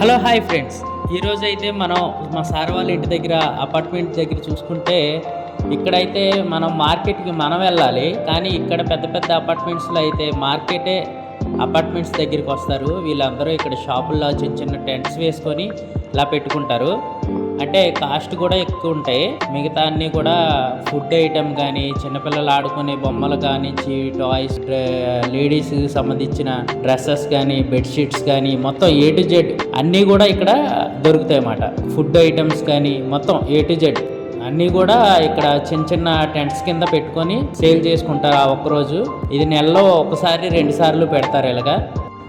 Hello hi friends. ఈరోజు అయితే మనం మా సార్ వాళ్ళ ఇంటి దగ్గర అపార్ట్మెంట్ దగ్గర చూసుకుంటే ఇక్కడైతే మనం మార్కెట్కి మనం వెళ్ళాలి. కానీ ఇక్కడ పెద్ద పెద్ద అపార్ట్మెంట్స్లో అయితే మార్కెటే అపార్ట్మెంట్స్ దగ్గరికి వస్తారు. వీళ్ళందరూ ఇక్కడ షాపుల్లో చిన్న చిన్న టెంట్స్ వేసుకొని ఇలా పెట్టుకుంటారు. అంటే కాస్ట్ కూడా ఎక్కువ ఉంటాయి. మిగతా అన్ని కూడా ఫుడ్ ఐటమ్ కానీ చిన్నపిల్లలు ఆడుకునే బొమ్మలు కానించి టాయ్స్ లేడీస్ సంబంధించిన డ్రెస్సెస్ కానీ బెడ్షీట్స్ కానీ మొత్తం ఏ టు జెడ్ అన్నీ కూడా ఇక్కడ దొరుకుతాయి అన్నమాట ఫుడ్ ఐటమ్స్ కానీ మొత్తం ఏ టు జెడ్ అన్నీ కూడా ఇక్కడ చిన్న చిన్న టెంట్స్ కింద పెట్టుకొని సేల్ చేసుకుంటారు ఆ ఒక్కరోజు. ఇది నెలలో ఒకసారి రెండు సార్లు పెడతారు ఇలాగా.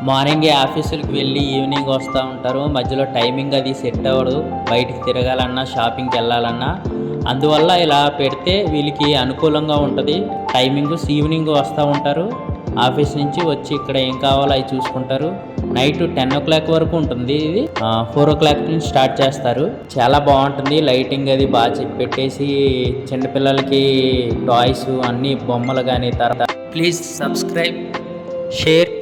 మార్నింగ్ ఆఫీసులకు వెళ్ళి ఈవినింగ్ వస్తూ ఉంటారు. మధ్యలో టైమింగ్ అది సెట్ అవ్వదు. బయటికి తిరగాలన్నా షాపింగ్కి వెళ్ళాలన్నా. అందువల్ల ఇలా పెడితే వీళ్ళకి అనుకూలంగా ఉంటుంది. టైమింగ్ ఈవినింగ్ వస్తూ ఉంటారు. ఆఫీస్ నుంచి వచ్చి ఇక్కడ ఏం కావాలో అవి చూసుకుంటారు. నైట్ టెన్ ఓ క్లాక్ వరకు ఉంటుంది ఇది. ఫోర్ ఓ క్లాక్ నుంచి స్టార్ట్ చేస్తారు. చాలా బాగుంటుంది. లైటింగ్ అది బాగా పెట్టేసి చిన్నపిల్లలకి టాయ్స్ అన్ని బొమ్మలు కానీ తర్వాత please subscribe share